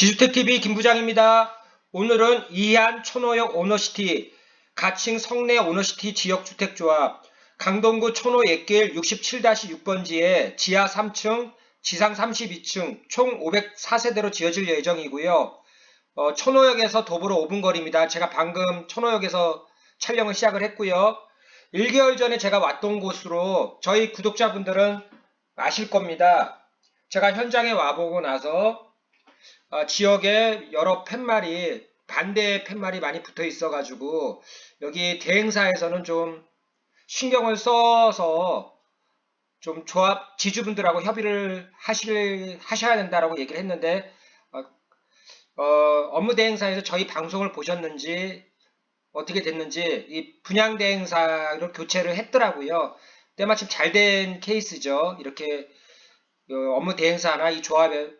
지주택TV 김부장입니다. 오늘은 이안 천호역 오너시티, 가칭 성내 오너시티 지역주택조합, 강동구 천호 옛길 67-6번지에 지하 3층, 지상 32층, 총 504세대로 지어질 예정이고요. 어, 천호역에서 도보로 5분 거리입니다. 제가 방금 천호역에서 촬영을 시작을 했고요. 1개월 전에 제가 왔던 곳으로 저희 구독자분들은 아실 겁니다. 제가 현장에 와보고 나서 어, 지역에 여러 팻말이 반대 팻말이 많이 붙어 있어 가지고 여기 대행사에서는 좀 신경을 써서 좀 조합 지주분들하고 협의를 하실 하셔야 된다라고 얘기를 했는데 어, 어, 업무 대행사에서 저희 방송을 보셨는지 어떻게 됐는지 이 분양 대행사로 교체를 했더라고요. 때마침 잘 된 케이스죠. 이렇게 어, 업무 대행사나 이 조합에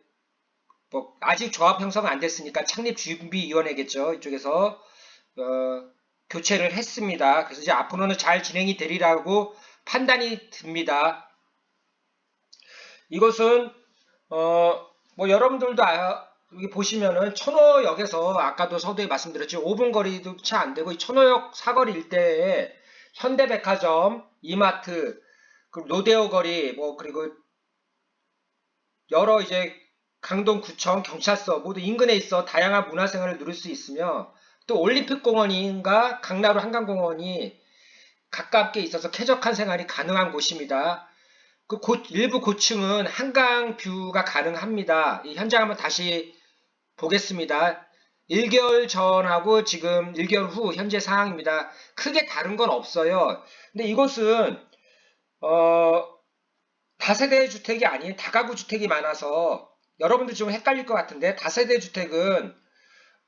뭐 아직 조합 형성은 안 됐으니까 창립 준비위원회겠죠. 이쪽에서 어, 교체를 했습니다. 그래서 이제 앞으로는 잘 진행이 되리라고 판단이 듭니다. 이것은 어, 뭐 여러분들도 아, 여기 보시면은 천호역에서 아까도 서두에 말씀드렸죠. 5분 거리도 채 안 되고 이 천호역 사거리 일대에 현대백화점, 이마트, 그리고 로데오 거리, 뭐 그리고 여러 이제 강동구청, 경찰서 모두 인근에 있어 다양한 문화생활을 누릴 수 있으며 또 올림픽공원인가 강나루 한강공원이 가깝게 있어서 쾌적한 생활이 가능한 곳입니다. 그 고- 일부 고층은 한강 뷰가 가능합니다. 이 현장 한번 다시 보겠습니다. 1개월 전하고 지금 1개월 후 현재 상황입니다. 크게 다른 건 없어요. 근데 이곳은 어, 다세대 주택이 아닌 다가구 주택이 많아서 여러분들 좀 헷갈릴 것 같은데 다세대 주택은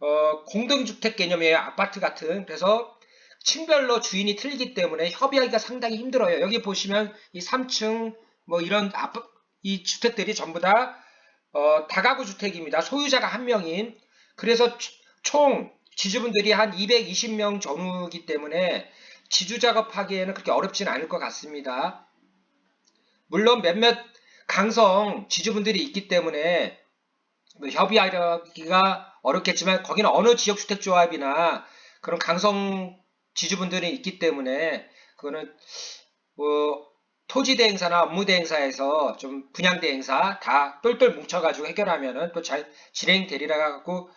어, 공동주택 개념이에요. 아파트 같은. 그래서 층별로 주인이 틀리기 때문에 협의하기가 상당히 힘들어요. 여기 보시면 이 3층 뭐 이런 아파, 이 주택들이 전부 다 어, 다가구 주택입니다. 소유자가 한 명인. 그래서 치- 총 지주분들이 한 220명 전후이기 때문에 지주 작업하기에는 그렇게 어렵진 않을 것 같습니다. 물론 몇몇 강성 지주분들이 있기 때문에 뭐 협의하기가 어렵겠지만 거기는 어느 지역 주택조합이나 그런 강성 지주분들이 있기 때문에 그거는 뭐 토지 대행사나 업무 대행사에서 좀 분양 대행사 다 똘똘 뭉쳐가지고 해결하면은 또 잘 진행되리라고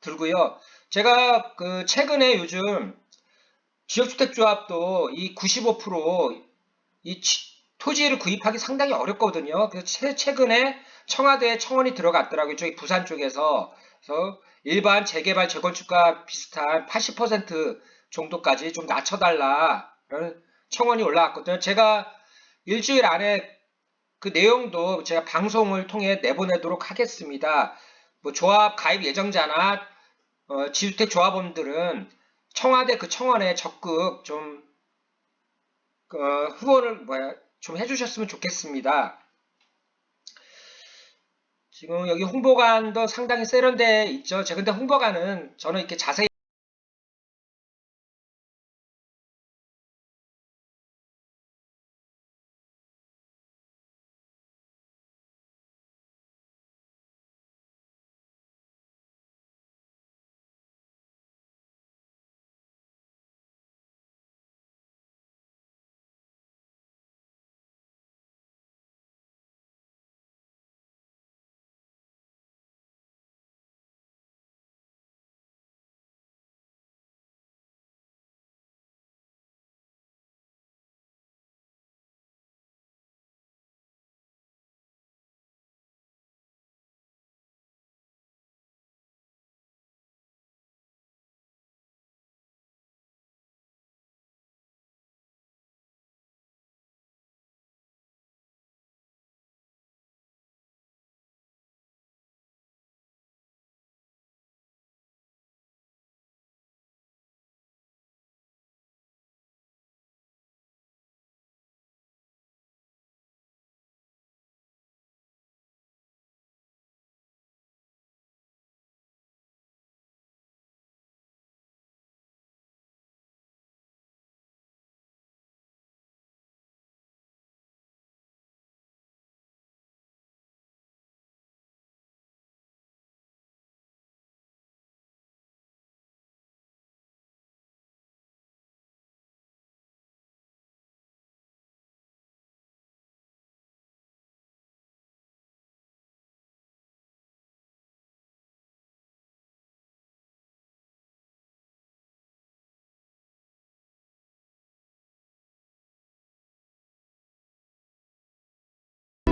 들고요. 제가 그 최근에 요즘 지역주택조합도 이 95%이 토지를 구입하기 상당히 어렵거든요. 그래서 최, 최근에 청와대 청원이 들어갔더라고요. 저기 부산 쪽에서. 그래서 일반 재개발 재건축과 비슷한 80% 정도까지 좀 낮춰달라 라는 청원이 올라왔거든요. 제가 일주일 안에 그 내용도 제가 방송을 통해 내보내도록 하겠습니다. 뭐 조합 가입 예정자나 어, 지주택 조합원들은 청와대 그 청원에 적극 좀 어, 후원을 뭐야 좀 해주셨으면 좋겠습니다. 지금 여기 홍보관도 상당히 세련돼 있죠. 제가 근데 홍보관은 저는 이렇게 자세히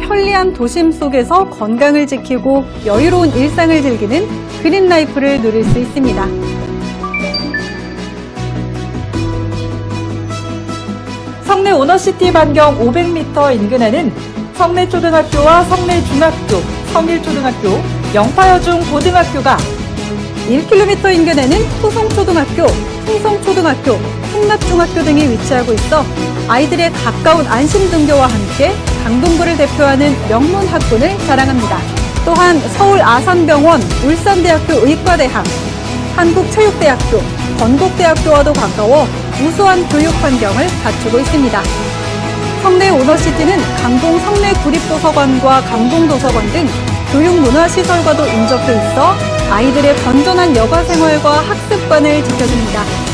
편리한 도심 속에서 건강을 지키고 여유로운 일상을 즐기는 그린 라이프를 누릴 수 있습니다. 성내 오너시티 반경 500m 인근에는 성내초등학교와 성내중학교, 성일초등학교, 영파여중 고등학교가 1km 인근에는 후송초등학교, 풍성초등학교, 풍납중학교 등이 위치하고 있어 아이들의 가까운 안심 등교와 함께 강동구를 대표하는 명문 학군을 자랑합니다. 또한 서울 아산병원, 울산대학교 의과대학, 한국체육대학교, 건국대학교와도 가까워 우수한 교육 환경을 갖추고 있습니다. 성내 오너시티는 강동 성내 구립도서관과 강동도서관 등 교육문화시설과도 인접해 있어 아이들의 건전한 여가 생활과 학습관을 지켜줍니다.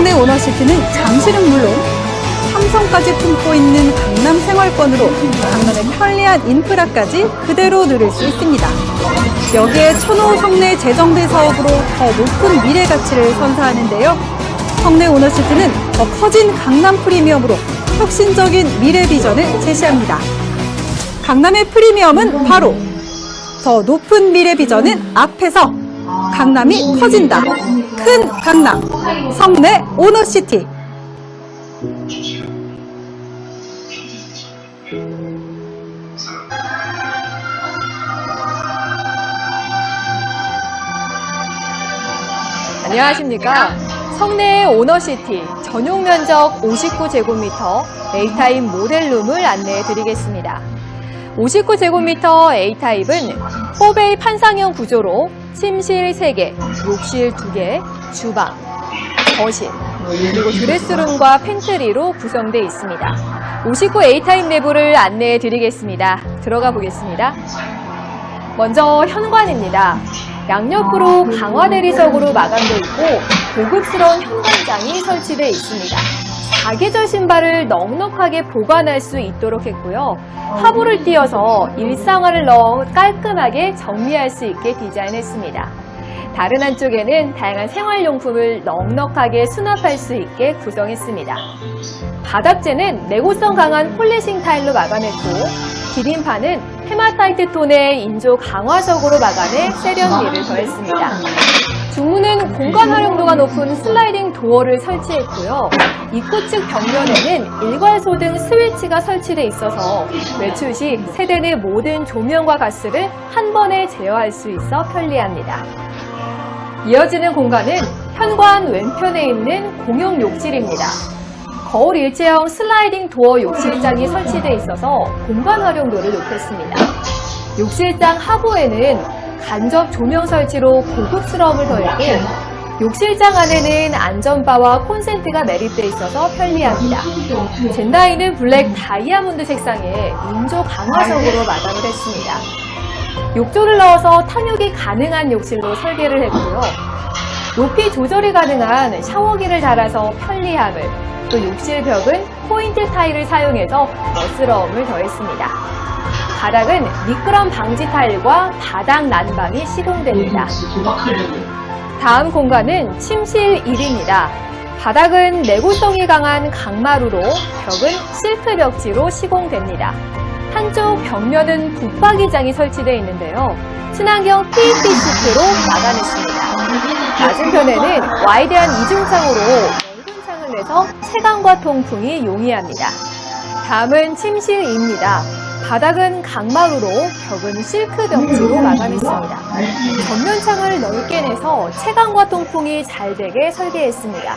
성내 오너시티는 잠실은 물론 삼성까지 품고 있는 강남 생활권으로 강남의 편리한 인프라까지 그대로 누릴 수 있습니다. 여기에 천호 성내 재정비 사업으로 더 높은 미래 가치를 선사하는데요. 성내 오너시티는 더 커진 강남 프리미엄으로 혁신적인 미래 비전을 제시합니다. 강남의 프리미엄은 바로 더 높은 미래 비전은 앞에서 강남이 커진다. 큰 강남 성내 오너시티 안녕하십니까. 성내의 오너시티 전용 면적 59제곱미터 A타입 모델룸을 안내해 드리겠습니다. 59제곱미터 A타입은 4베이 판상형 구조로 침실 3개, 욕실 2개, 주방, 거실, 그리고 드레스룸과 팬트리로 구성되어 있습니다. 59 A타입 내부를 안내해 드리겠습니다. 들어가 보겠습니다. 먼저 현관입니다. 양옆으로 강화 대리석으로 마감되어 있고 고급스러운 현관장이 설치되어 있습니다. 사계절 신발을 넉넉하게 보관할 수 있도록 했고요. 화보를 띄어서 일상화를 넣어 깔끔하게 정리할 수 있게 디자인했습니다. 다른 한쪽에는 다양한 생활용품을 넉넉하게 수납할 수 있게 구성했습니다. 바닥재는 내구성 강한 폴리싱 타일로 마감했고 기린판은 헤마타이트 톤의 인조 강화석으로 마감해 세련미를 더했습니다. 중문은 공간 활용도가 높은 슬라이딩 도어를 설치했고요. 입구 측 벽면에는 일괄소 등 스위치가 설치돼 있어서 외출 시 세대 내 모든 조명과 가스를 한 번에 제어할 수 있어 편리합니다. 이어지는 공간은 현관 왼편에 있는 공용 욕실입니다. 거울 일체형 슬라이딩 도어 욕실장이 설치되어 있어서 공간 활용도를 높였습니다. 욕실장 하부에는 간접 조명 설치로 고급스러움을 더했고 욕실장 안에는 안전바와 콘센트가 매립되어 있어서 편리합니다. 젠다이는 블랙 다이아몬드 색상의 인조 강화석으로 마감을 했습니다. 욕조를 넣어서 탐욕이 가능한 욕실로 설계를 했고요. 높이 조절이 가능한 샤워기를 달아서 편리함을, 또 욕실 벽은 포인트 타일을 사용해서 멋스러움을 더했습니다. 바닥은 미끄럼 방지 타일과 바닥 난방이 시공됩니다. 다음 공간은 침실 1입니다. 바닥은 내구성이 강한 강마루로 벽은 실크 벽지로 시공됩니다. 한쪽 벽면은 붙박이장이 설치되어 있는데요. 친환경 PET 시트로 마감했습니다. 맞은편에는 와이드한 이중창으로 넓은 창을 내서 채광과 통풍이 용이합니다. 다음은 침실입니다. 바닥은 강마루로 벽은 실크 벽지로 마감했습니다. 전면창을 넓게 내서 채광과 통풍이 잘 되게 설계했습니다.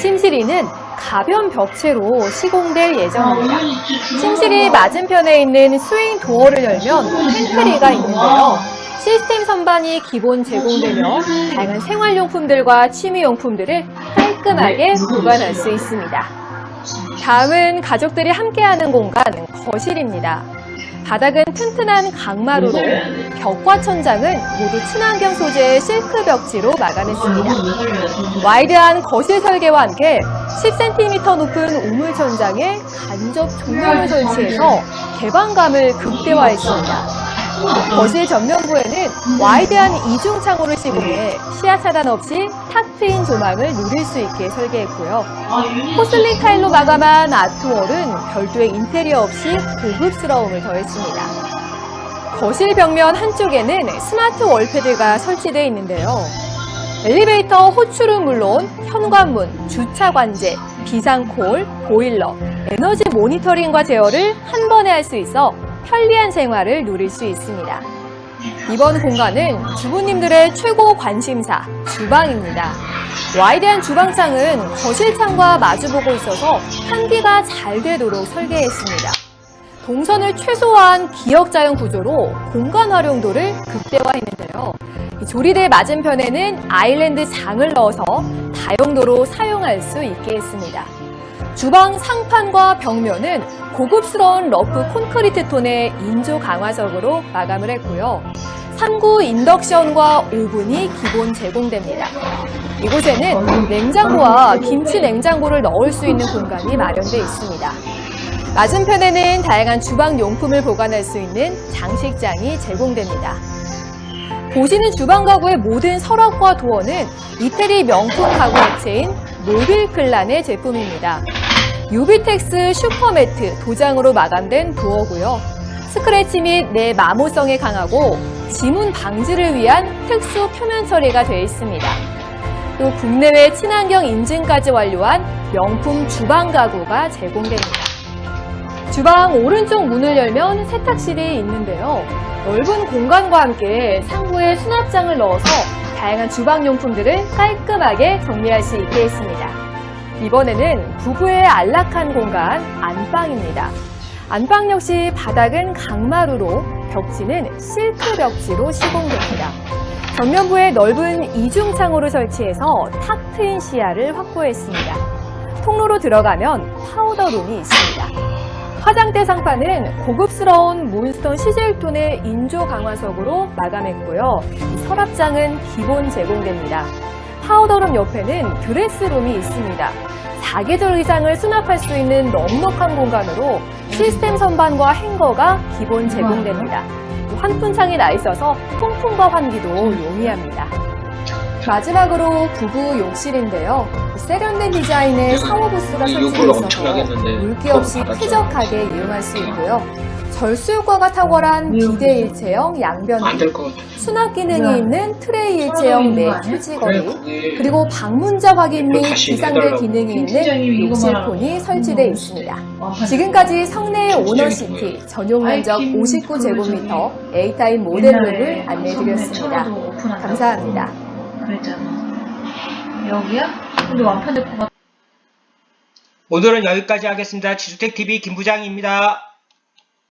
침실이는 가변 벽체로 시공될 예정입니다. 침실이 맞은편에 있는 스윙 도어를 열면 팬트리가 있는데요. 시스템 선반이 기본 제공되며 다양한 생활용품들과 취미용품들을 깔끔하게 보관할 수 있습니다. 다음은 가족들이 함께하는 공간 거실입니다. 바닥은 튼튼한 강마루로 벽과 천장은 모두 친환경 소재의 실크 벽지로 마감했습니다. 와이드한 거실 설계와 함께 10cm 높은 우물 천장에 간접 조명을 설치해서 개방감을 극대화했습니다. 거실 전면부에는 와이드한 이중 창호를 시공해 시야 차단 없이 탁 트인 조망을 누릴 수 있게 설계했고요. 포슬린 타일로 마감한 아트월은 별도의 인테리어 없이 고급스러움을 더했습니다. 거실 벽면 한쪽에는 스마트 월패드가 설치되어 있는데요. 엘리베이터 호출은 물론 현관문, 주차 관제, 비상콜, 보일러, 에너지 모니터링과 제어를 한 번에 할 수 있어 편리한 생활을 누릴 수 있습니다. 이번 공간은 주부님들의 최고 관심사, 주방입니다. 와이드한 주방창은 거실창과 마주보고 있어서 환기가 잘 되도록 설계했습니다. 동선을 최소화한 기역자형 구조로 공간 활용도를 극대화했는데요. 이 조리대 맞은편에는 아일랜드 장을 넣어서 다용도로 사용할 수 있게 했습니다. 주방 상판과 벽면은 고급스러운 러프 콘크리트 톤의 인조 강화석으로 마감을 했고요. 3구 인덕션과 오븐이 기본 제공됩니다. 이곳에는 냉장고와 김치 냉장고를 넣을 수 있는 공간이 마련되어 있습니다. 맞은편에는 다양한 주방 용품을 보관할 수 있는 장식장이 제공됩니다. 보시는 주방 가구의 모든 서랍과 도어는 이태리 명품 가구 업체인 모빌클란의 제품입니다. 유비텍스 슈퍼매트 도장으로 마감된 도어고요. 스크래치 및 내 마모성에 강하고 지문 방지를 위한 특수 표면 처리가 되어 있습니다. 또 국내외 친환경 인증까지 완료한 명품 주방 가구가 제공됩니다. 주방 오른쪽 문을 열면 세탁실이 있는데요. 넓은 공간과 함께 상부에 수납장을 넣어서 다양한 주방 용품들을 깔끔하게 정리할 수 있게 했습니다. 이번에는 부부의 안락한 공간 안방입니다. 안방 역시 바닥은 강마루로 벽지는 실크 벽지로 시공됩니다. 전면부에 넓은 이중 창호를 설치해서 탁 트인 시야를 확보했습니다. 통로로 들어가면 파우더룸이 있습니다. 화장대 상판은 고급스러운 몬스톤 시젤톤의 인조 강화석으로 마감했고요. 이 서랍장은 기본 제공됩니다. 파우더룸 옆에는 드레스룸이 있습니다. 사계절 의상을 수납할 수 있는 넉넉한 공간으로 시스템 선반과 행거가 기본 제공됩니다. 환풍창이 나 있어서 통풍과 환기도 용이합니다. 마지막으로 부부 욕실인데요. 세련된 디자인의 샤워 부스가 설치되어 있어서 물기 없이 쾌적하게 이용할 수 있고요. 절수 효과가 탁월한 비대 일체형 양변기. 수납 기능이 있는 트레이 일체형 내 휴지거리, 그리고 방문자 확인 및 비상벨 기능이 있는 욕실폰이 설치되어 있습니다. 지금까지 성내 오너시티 전용 면적 59제곱미터 A타입 모델룸을 안내해드렸습니다. 감사합니다. 그랬잖아. 여기야? 근데 같아. 오늘은 여기까지 하겠습니다. 지주택TV 김부장입니다.